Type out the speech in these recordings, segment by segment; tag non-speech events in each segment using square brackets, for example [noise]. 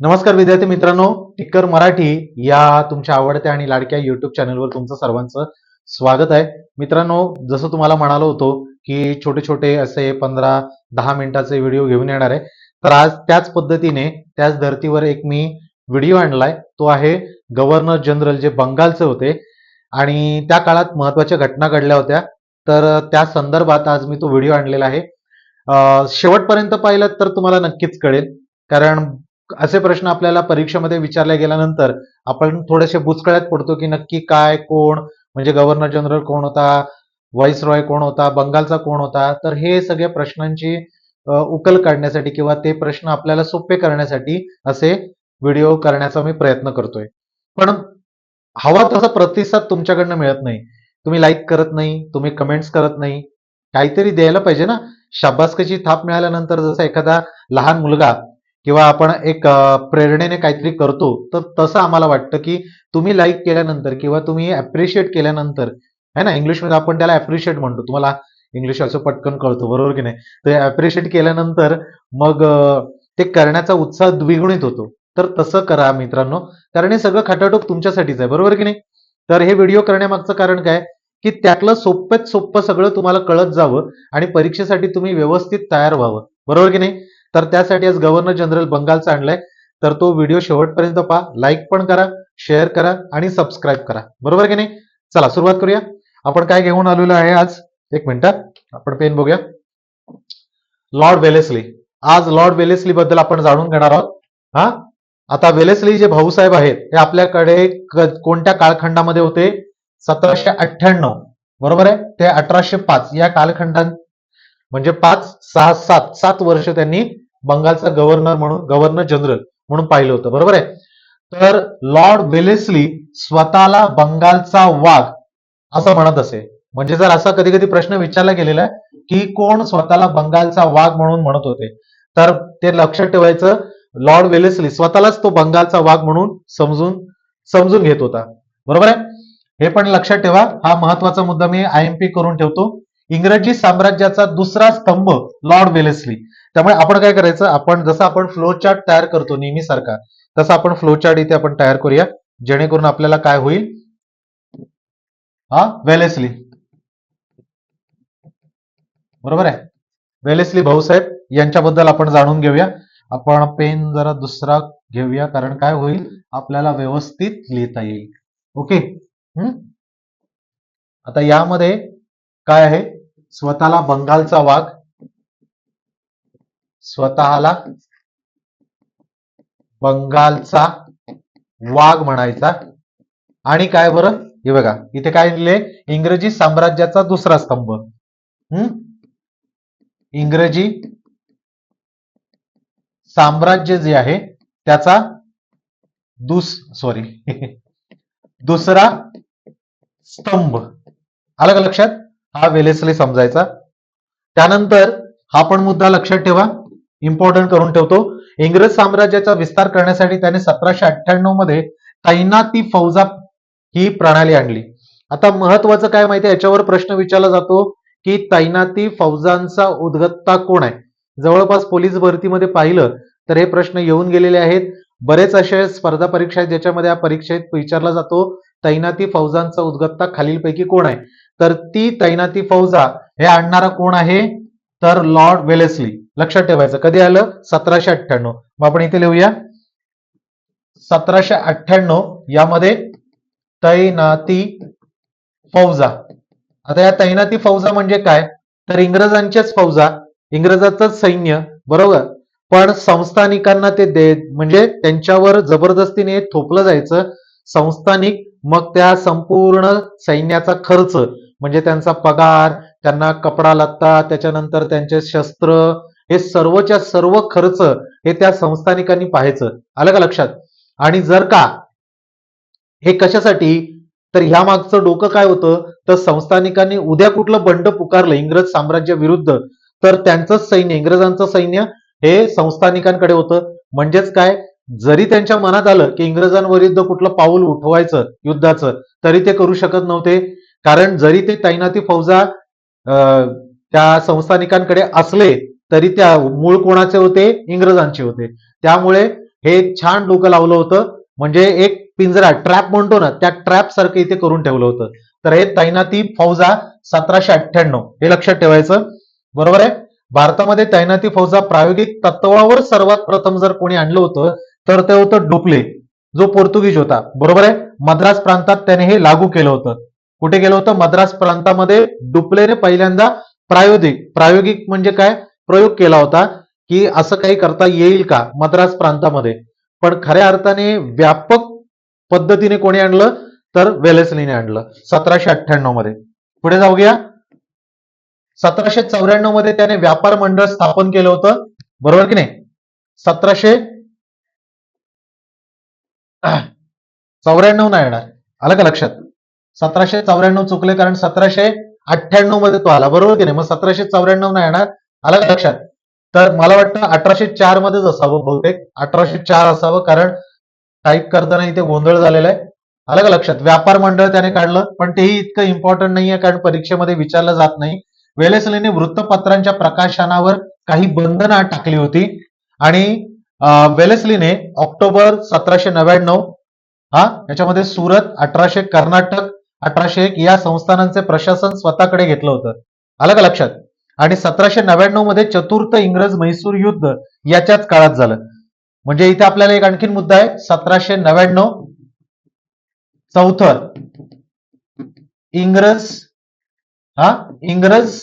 नमस्कार विद्यार्थी मित्रांनो टिक्कर मराठी या तुमच्या आवडत्या आणि लाडक्या युट्यूब चॅनलवर तुमचं सर्वांचं स्वागत आहे. मित्रांनो जसं तुम्हाला म्हणालो होतो की छोटे छोटे असे पंधरा दहा मिनिटाचे व्हिडिओ घेऊन येणार आहे. तर आज त्याच पद्धतीने त्याच धर्तीवर एक मी व्हिडिओ आणलाय. तो आहे गव्हर्नर जनरल जे बंगालचे होते आणि त्या काळात महत्त्वाच्या घटना घडल्या होत्या. तर त्या संदर्भात आज मी तो व्हिडिओ आणलेला आहे. शेवटपर्यंत पाहिलं तर तुम्हाला नक्कीच कळेल. कारण असे प्रश्न आपल्याला परीक्षेमध्ये विचारले गेल्यानंतर आपण थोडेसे बुचकळ्यात पडतो की नक्की काय कोण म्हणजे गव्हर्नर जनरल कोण होता व्हाईस रॉय कोण होता बंगालचा कोण होता तर हे सगळ्या प्रश्नांची उकल काढण्यासाठी किंवा ते प्रश्न आपल्याला सोपे करण्यासाठी असे व्हिडिओ करण्याचा मी प्रयत्न करतोय. पण हवा तसा प्रतिसाद तुमच्याकडनं मिळत नाही. तुम्ही लाईक करत नाही तुम्ही कमेंट्स करत नाही. काहीतरी द्यायला पाहिजे ना? शाबासकीची थाप मिळाल्यानंतर जसा एखादा लहान मुलगा किंवा आपण एक प्रेरणेने काहीतरी करतो तर तसं आम्हाला वाटतं की तुम्ही लाईक केल्यानंतर किंवा तुम्ही अप्रिशिएट केल्यानंतर है ना? इंग्लिशमध्ये आपण त्याला अप्रिशिएट म्हणतो. तुम्हाला इंग्लिश असं पटकन कळतो बरोबर की नाही? ते अप्रिशिएट केल्यानंतर मग ते करण्याचा उत्साह द्विगुणित होतो. तर तसं करा मित्रांनो. कारण हे सगळं खटाटोप तुमच्यासाठीच आहे बरोबर की नाही? तर हे व्हिडिओ करण्यामागचं कारण काय? की त्यातलं सोप्यात सोपं सगळं तुम्हाला कळत जावं आणि परीक्षेसाठी तुम्ही व्यवस्थित तयार व्हावं. बरोबर की नाही? तर त्यासाठी आज गव्हर्नर जनरल बंगालचा आणलाय. तर तो व्हिडिओ शेवटपर्यंत पहा. लाईक पण करा शेअर करा आणि सबस्क्राईब करा. बरोबर की नाही? चला सुरुवात करूया. आपण काय घेऊन आलेलो आहे आज? एक मिनिट आपण पेन बघूया. लॉर्ड वेलेसली आज लॉर्ड वेलेसली बद्दल आपण जाणून घेणार आहोत. हा? आता वेलेसली जे भाऊसाहेब आहेत हे आपल्याकडे कोणत्या कालखंडामध्ये होते? सतराशे अठ्ठ्याण्णव. बरोबर आहे? ते अठराशे पाच. या कालखंडात म्हणजे पाच सहा सात सात वर्ष त्यांनी बंगालचा गव्हर्नर म्हणून गव्हर्नर जनरल म्हणून पाहिलं होतं. बरोबर आहे? तर लॉर्ड वेलेस्ली स्वतःला बंगालचा वाघ असं म्हणत असे. म्हणजे जर असा कधी कधी प्रश्न विचारला गेलेला आहे की कोण स्वतःला बंगालचा वाघ म्हणून म्हणत होते? तर ते लक्षात ठेवायचं लॉर्ड वेलेस्ली स्वतःलाच तो बंगालचा वाघ म्हणून समजून समजून घेत होता. बरोबर आहे? हे पण लक्षात ठेवा. हा महत्त्वाचा मुद्दा मी आय एम पी करून ठेवतो. इंग्रजी साम्राज्याचा दुसरा स्तंभ लॉर्ड वेलेस्ली त्यामुळे आपण काय करायचं? आपण जसं आपण फ्लो चार्ट तयार करतो नेहमी सारखा तसं आपण फ्लो चार्ट इथे आपण तयार करूया जेणेकरून आपल्याला काय होईल? हा? वेलेसली बरोबर आहे? वेलेसली भाऊसाहेब यांच्याबद्दल आपण जाणून घेऊया. आपण पेन जरा दुसरा घेऊया कारण काय होईल? आपल्याला व्यवस्थित लिहिता येईल. ओके? हम्म? आता यामध्ये काय आहे? स्वतःला बंगालचा वाघ स्वतःला बंगालचा वाघ म्हणायचा. आणि काय बरं? हे बघा इथे काय लिहिले? इंग्रजी साम्राज्याचा दुसरा स्तंभ. हम्म इंग्रजी साम्राज्य जे आहे त्याचा दुस सॉरी [laughs] दुसरा स्तंभ. आलं का लक्षात? हा वेलेसले समजायचा. त्यानंतर हा पण मुद्दा लक्षात ठेवा. इम्पॉर्टंट करून ठेवतो. इंग्रज साम्राज्याचा विस्तार करण्यासाठी त्याने सतराशे अठ्ठ्याण्णवमध्ये तैनाती फौजा ही प्रणाली आणली. आता महत्वाचं काय माहिती याच्यावर प्रश्न विचारला जातो की तैनाती फौजांचा उद्गत्ता कोण आहे? जवळपास पोलीस भरतीमध्ये पाहिलं तर हे प्रश्न येऊन गेलेले आहेत. बरेच असे स्पर्धा परीक्षा आहेत ज्याच्यामध्ये या परीक्षेत विचारला जातो तैनाती फौजांचा उद्गत्ता खालीलपैकी कोण आहे? तर ती तैनाती फौजा हे आणणारा कोण आहे? तर लॉर्ड वेलेस्ली. लक्षात ठेवायचं. कधी आलं? सतराशे अठ्ठ्याण्णव. मग आपण इथे लिहूया. सतराशे अठ्ठ्याण्णव यामध्ये तैनाती फौजा. आता या तैनाती फौजा म्हणजे काय? तर इंग्रजांच्याच फौजा इंग्रजाचंच सैन्य बरोबर? पण संस्थानिकांना ते दे म्हणजे त्यांच्यावर जबरदस्तीने थोपलं जायचं. संस्थानिक मग त्या संपूर्ण सैन्याचा खर्च म्हणजे त्यांचा पगार त्यांना कपडा लत्ता त्याच्यानंतर त्यांचे शस्त्र हे सर्वच्या सर्व खर्च हे त्या संस्थानिकांनी पाहायचं. आलं का लक्षात? आणि जर का हे कशासाठी तर ह्या मागचं डोकं काय होतं? तर संस्थानिकांनी उद्या कुठलं बंड पुकारलं इंग्रज साम्राज्य विरुद्ध तर त्यांचंच सैन्य इंग्रजांचं सैन्य हे संस्थानिकांकडे होतं. म्हणजेच काय? जरी त्यांच्या मनात आलं की इंग्रजांविरुद्ध कुठलं पाऊल उठवायचं युद्धाचं तरी ते करू शकत नव्हते. कारण जरी ते तैनाती फौजा अं, त्या संस्थानिकांकडे असले तरी त्या मूळ कोणाचे होते? इंग्रजांचे होते. त्यामुळे हे छान डोकं लावलं होतं. म्हणजे एक पिंजरा ट्रॅप म्हणतो ना त्या ट्रॅप सारखं इथे करून ठेवलं होतं. तर हे तैनाती फौजा सतराशे अठ्ठ्याण्णव. हे लक्षात ठेवायचं. बरोबर आहे? भारतामध्ये तैनाती फौजा प्रायोगिक तत्वावर सर्वात प्रथम जर कोणी आणलं होतं तर ते होतं डोपले जो पोर्तुगीज होता. बरोबर आहे? मद्रास प्रांतात त्याने हे लागू केलं होतं. कुठे गेलं होतं? मद्रास प्रांतामध्ये डुपलेने पहिल्यांदा प्रायोगिक प्रायोगिक म्हणजे काय? प्रयोग केला होता की असं काही करता येईल का मद्रास प्रांतामध्ये? पण खऱ्या अर्थाने व्यापक पद्धतीने कोणी आणलं? तर वेलेसलीने आणलं सतराशे अठ्ठ्याण्णवमध्ये. पुढे जाऊ घ्या सतराशे चौऱ्याण्णवमध्ये त्याने व्यापार मंडळ स्थापन केलं होतं. बरोबर की नाही? सतराशे चौऱ्याण्णव नाही येणार. आलं का लक्षात? सतराशे चौऱ्याण्णव चुकले कारण सतराशे अठ्ठ्याण्णवमध्ये तो आला. बरोबर की नाही? मग सतराशे चौऱ्याण्णव नाही येणार. आलं का लक्षात? तर मला वाटतं अठराशे चार मध्येच असावं बहुतेक. अठराशे चार असावं कारण टाईप करताना इथे गोंधळ झालेला आहे. आलं का लक्षात? व्यापार मंडळ त्याने काढलं पण तेही इतकं इम्पॉर्टंट नाहीये कारण परीक्षेमध्ये विचारलं जात नाही. वेलेसलीने वृत्तपत्रांच्या प्रकाशनावर काही बंधनं टाकली होती. आणि वेलेसलीने ऑक्टोबर सतराशे नव्याण्णव हा याच्यामध्ये सुरत अठराशे कर्नाटक अठराशे एक या संस्थानांचे प्रशासन स्वतःकडे घेतलं होतं. आलं का लक्षात? आणि सतराशे नव्याण्णवमध्ये चतुर्थ इंग्रज म्हैसूर युद्ध याच्याच काळात झालं. म्हणजे इथे आपल्याला एक आणखीन मुद्दा आहे. सतराशे नव्याण्णव चौथं इंग्रज हा? इंग्रज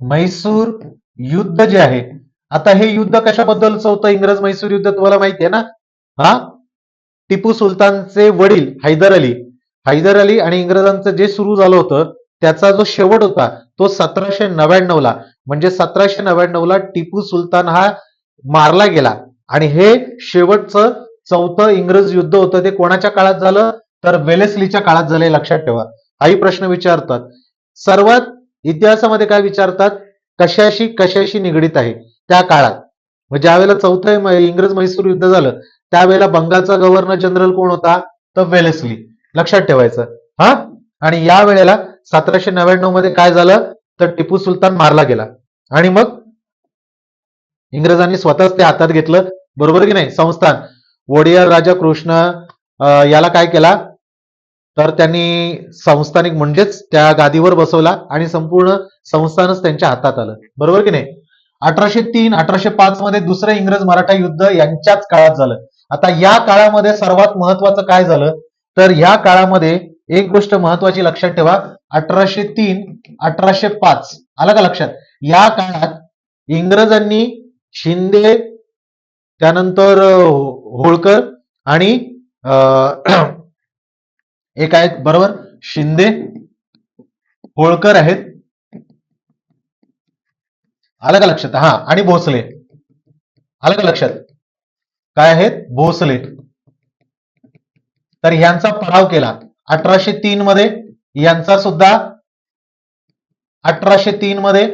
म्हैसूर युद्ध जे आहे. आता हे युद्ध कशाबद्दलचं होतं इंग्रज म्हैसूर युद्ध तुम्हाला माहिती आहे ना? हा? टिपू सुलतानचे वडील हैदर अली. हैदर अली आणि इंग्रजांचं जे सुरू झालं होतं त्याचा जो शेवट होता तो सतराशे नव्याण्णवला म्हणजे सतराशे नव्याण्णव ला टिपू सुलतान हा मारला गेला. आणि हे शेवटचं चौथं इंग्रज युद्ध होतं ते कोणाच्या काळात झालं? तर वेलेस्लीच्या काळात झालं लक्षात ठेवा. हाही प्रश्न विचारतात. सर्वात इतिहासामध्ये काय विचारतात? कशाशी कशाशी निगडीत आहे? त्या काळात. मग ज्यावेळेला चौथं इंग्रज म्हैसूर युद्ध झालं त्यावेळेला बंगालचा गव्हर्नर जनरल कोण होता? तर वेलेस्ली. लक्षात ठेवायचं. हा? आणि या वेळेला सतराशे नव्याण्णवमध्ये काय झालं? तर टिपू सुलतान मारला गेला. आणि मग इंग्रजांनी स्वतःच ते हातात घेतलं. बरोबर की नाही? संस्थान. वडियार राजा कृष्ण याला काय केला? तर त्यांनी संस्थानिक म्हणजेच त्या गादीवर बसवला आणि संपूर्ण संस्थानच त्यांच्या हातात आलं. बरोबर की नाही? अठराशे तीन अठराशे पाच मध्ये दुसरं इंग्रज मराठा युद्ध यांच्याच काळात झालं. आता या काळामध्ये सर्वात महत्वाचं काय झालं? तर या काळामध्ये एक गोष्ट महत्वाची लक्षात ठेवा. अठराशे तीन अठराशे पाच. आलं का लक्षात? या काळात इंग्रजांनी शिंदे त्यानंतर होळकर आणि अं, एक आहेत बरोबर? शिंदे होळकर आहेत. आलं का लक्षात? हा आणि भोसले. आलं का लक्षात? काय आहेत? भोसले. तर ह्यांचा पराव केला. अठराशे तीन मध्ये यांचा सुद्धा अठराशे तीन मध्ये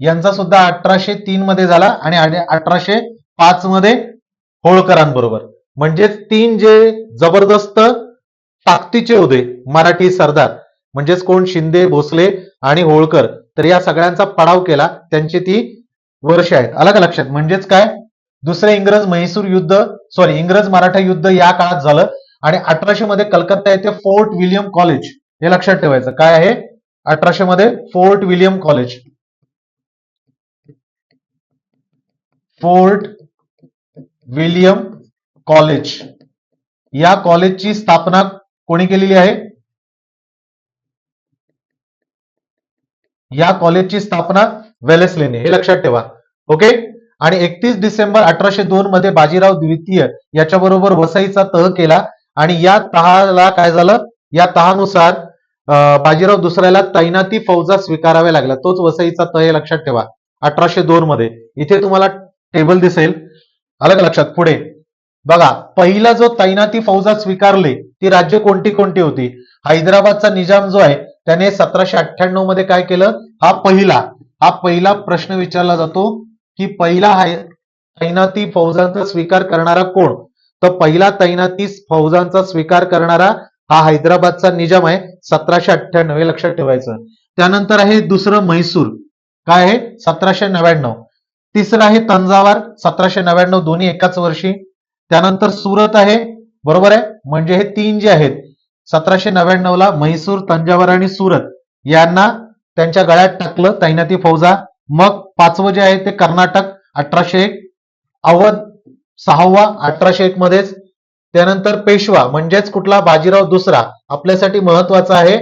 यांचा सुद्धा अठराशे तीन मध्ये झाला आणि अठराशे पाच मध्ये होळकरांबरोबर. म्हणजेच तीन जे जबरदस्त ताकदीचे होते मराठी सरदार म्हणजेच कोण? शिंदे भोसले आणि होळकर. तर या सगळ्यांचा पडाव केला. त्यांची ती वर्ष आहेत. अलग का लक्षात? म्हणजेच काय? दुसरे इंग्रज म्हैसूर युद्ध सॉरी इंग्रज मराठा युद्ध या काळात झालं. आणि अठराशे मध्ये कलकत्ता येथे फोर्ट विलियम कॉलेज हे लक्षात ठेवायचं. काय आहे? अठराशे मध्ये Fort William college. Fort William college. या कॉलेजची स्थापना कोणी केलेली आहे? या कॉलेजची स्थापना वेलेसलेने. हे लक्षात ठेवा. ओके? आणि एकतीस डिसेंबर अठराशे दोन मध्ये बाजीराव द्वितीय याच्याबरोबर वसईचा तह केला आणि या तहाला काय झालं? या तहानुसार बाजीराव दुसऱ्याला तैनाती फौजा स्वीकाराव्या लागल्या. तोच वसईचा तह हे लक्षात ठेवा. अठराशे दोन मध्ये. इथे तुम्हाला टेबल दिसेल. आलं लक्षात. पुढे. बघा पहिला जो तैनाती फौजा स्वीकारले ती राज्य कोणती कोणती होती? हैदराबादचा निजाम जो आहे त्याने सतराशे अठ्ठ्याण्णवमध्ये काय केलं? हा पहिला. हा पहिला प्रश्न विचारला जातो की पहिला हाय तैनाती फौजांचा स्वीकार करणारा कोण? तर पहिला तैनाती फौजांचा स्वीकार करणारा हा हैदराबादचा निजाम आहे सतराशे अठ्ठ्याण्णव हे लक्षात ठेवायचं. त्यानंतर आहे दुसरं म्हैसूर. काय आहे? सतराशे नव्याण्णव. तिसरं आहे तंजावर सतराशे नव्याण्णव दोन्ही एकाच वर्षी. त्यानंतर सुरत आहे बरोबर आहे? म्हणजे हे तीन जे आहेत सतराशे नव्याण्णव ला म्हैसूर तंजावर आणि सुरत. यांना त्यांच्या गळ्यात टाकलं तैनाती फौजा. मग पाचवं जे आहे ते कर्नाटक अठराशे एक. अवध सहावा अठराशे एक मध्येच त्यानंतर पेशवा म्हणजेच कुठला बाजीराव दुसरा आपल्यासाठी महत्त्वाचा आहे.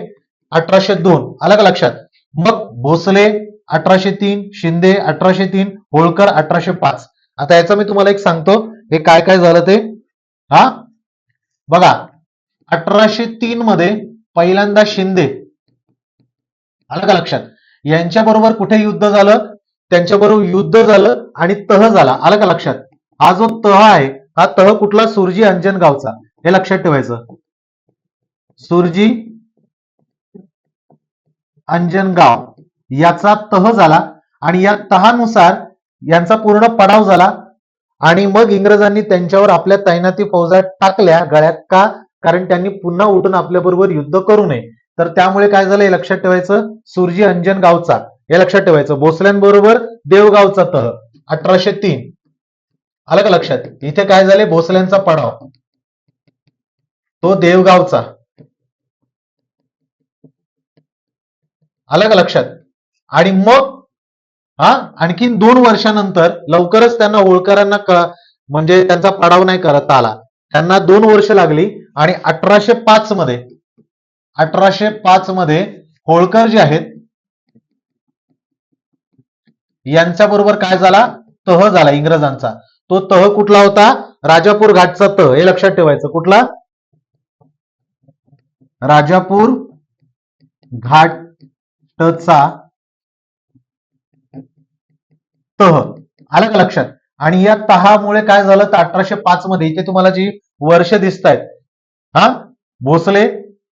अठराशे दोन आलं का लक्षात? मग भोसले अठराशे तीन शिंदे अठराशे तीन होळकर अठराशे पाच. आता याचं मी तुम्हाला एक सांगतो हे काय काय झालं ते? हा? बघा अठराशे तीन मध्ये पहिल्यांदा शिंदे आलं का लक्षात? यांच्याबरोबर कुठे युद्ध झालं? त्यांच्याबरोबर युद्ध झालं आणि तह झाला आलं का लक्षात? हा जो तह आहे हा तह कुठला? सुरजी अंजन गावचा. हे लक्षात ठेवायचं. सुरजी अंजनगाव याचा तह झाला आणि या तहानुसार यांचा पूर्ण पडाव झाला आणि मग इंग्रजांनी त्यांच्यावर आपल्या तैनाती फौजा टाकल्या गळ्यात का? कारण त्यांनी पुन्हा उठून आपल्याबरोबर युद्ध करू नये. तर त्यामुळे काय झालं हे लक्षात ठेवायचं? सुरजी अंजन गावचा. हे लक्षात ठेवायचं. भोसल्यांबरोबर देवगावचा तह. अठराशे तीन. आलं का लक्षात? इथे काय झाले भोसल्यांचा पडाव. तो देवगावचा. आलं का लक्षात? आणि मग हा आणखीन दोन वर्षानंतर लवकरच त्यांना होळकरांना क- म्हणजे त्यांचा पडाव नाही करता आला. त्यांना दोन वर्ष लागली आणि अठराशे पाच मध्ये अठराशे पाच मध्ये होळकर जे आहेत यांच्याबरोबर काय झाला? तह झाला इंग्रजांचा. तो तह कुठला होता? राजापूर घाटचा तह. हे लक्षात ठेवायचं. कुठला? राजापूर घाटचा तह. आलं का लक्षात? आणि या तहामुळे काय झालं? तर अठराशे पाच मध्ये इथे तुम्हाला जी वर्ष दिसत आहेत हा? भोसले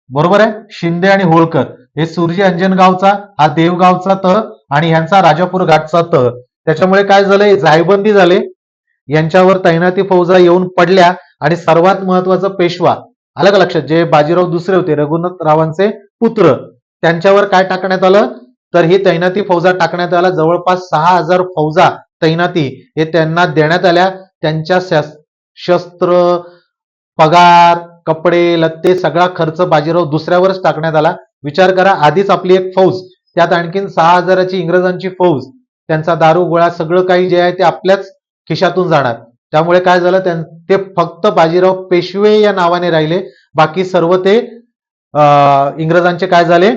बरोबर आहे? शिंदे आणि होळकर. हे सुरजी अंजनगावचा हा देवगावचा तह आणि ह्यांचा राजापूर घाटचा तह. त्याच्यामुळे काय झालंय? जायबंदी झाले. यांच्यावर तैनाती फौजा येऊन पडल्या आणि सर्वात महत्त्वाचा पेशवा आलं का लक्षात जे बाजीराव दुसरे होते रघुनाथ रावांचे पुत्र त्यांच्यावर काय टाकण्यात आलं? तर ही तैनाती फौजा टाकण्यात आला जवळपास सहा हजार फौजा तैनाती हे त्यांना देण्यात आल्या. त्यांच्या शस्त्र पगार कपडे लत्ते सगळा खर्च बाजीराव दुसऱ्यावरच टाकण्यात आला. विचार करा आधीच आपली एक फौज त्यात आणखीन सहा हजाराची इंग्रजांची फौज त्यांचा दारू गोळा सगळं काही जे आहे ते आपल्याच खिशातून जाणार. त्यामुळे काय झालं? त्यां- ते फक्त बाजीराव पेशवे या नावाने राहिले. बाकी सर्व ते इंग्रजांचे काय झाले?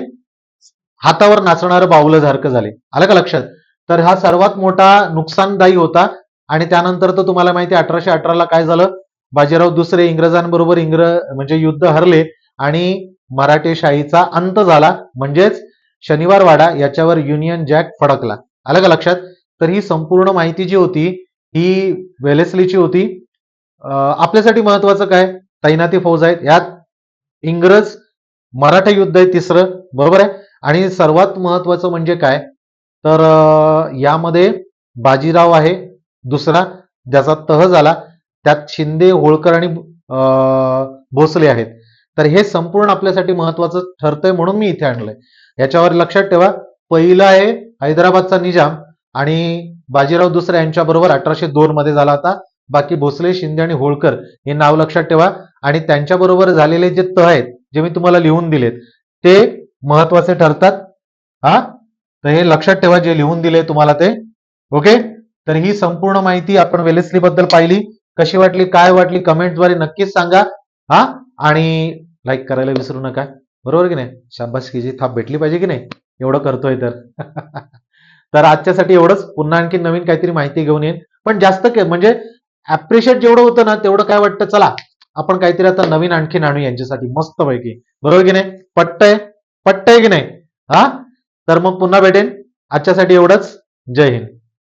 हातावर नाचणारं बाहुलं सारखं झाले. आलं का लक्षात? तर हा सर्वात मोठा नुकसानदायी होता. आणि त्यानंतर तर तुम्हाला माहिती आहे अठराशे अठराला काय झालं? बाजीराव दुसरे इंग्रजांबरोबर इंग्रज म्हणजे युद्ध हरले आणि मराठेशाहीचा अंत झाला. म्हणजेच शनिवार वाडा याच्यावर युनियन जॅक फडकला. आलं का लक्षात? तर ही संपूर्ण माहिती जी होती ही वेलेस्लीची होती. आपल्यासाठी महत्वाचं काय? तैनाती फौज आहेत. यात इंग्रज मराठा युद्ध आहे तिसरं. बरोबर आहे? आणि सर्वात महत्वाचं म्हणजे काय? तर यामध्ये बाजीराव आहे दुसरा. ज्याचा तह झाला त्यात शिंदे होळकर आणि भोसले आहेत. तर हे संपूर्ण आपल्यासाठी महत्वाचं ठरतंय म्हणून मी इथे आणलंय. याच्यावर लक्षात ठेवा. पहिलं आहे हैदराबादचा निजाम. आणि बाजीराव दुसरा यांच्याबरोबर अठराशे दोन मध्ये झाला होता. बाकी भोसले शिंदे आणि होळकर हे नाव लक्षात ठेवा. आणि त्यांच्या बरोबर झालेले जे तह आहेत जे मी तुम्हाला लिहून दिलेत ते महत्त्वाचे ठरतात. हा? तर हे लक्षात ठेवा जे लिहून दिले तुम्हाला ते. ओके? तर ही संपूर्ण माहिती आपण वेलेस्ली बद्दल पाहिली. कशी वाटली काय वाटली कमेंटद्वारे नक्कीच सांगा. हा? आणि लाईक करायला विसरू नका. बरोबर की नाही? शाबासकीची थाप भेटली पाहिजे की नाही? एवढं करतोय तर. [laughs] तर आजच्यासाठी एवढंच. पुन्हा आणखी नवीन काहीतरी माहिती घेऊन येईन. पण जास्त म्हणजे अप्रिशिएट जेवढं होतं ना तेवढं काय वाटतं? चला आपण काहीतरी आता नवीन आणखी आणू यांच्यासाठी. मस्त पैकी बरोबर की नाही? पट्टय पट्टय की नाही? हा? तर मग पुन्हा भेटेन. आजच्यासाठी एवढंच. जय हिंद.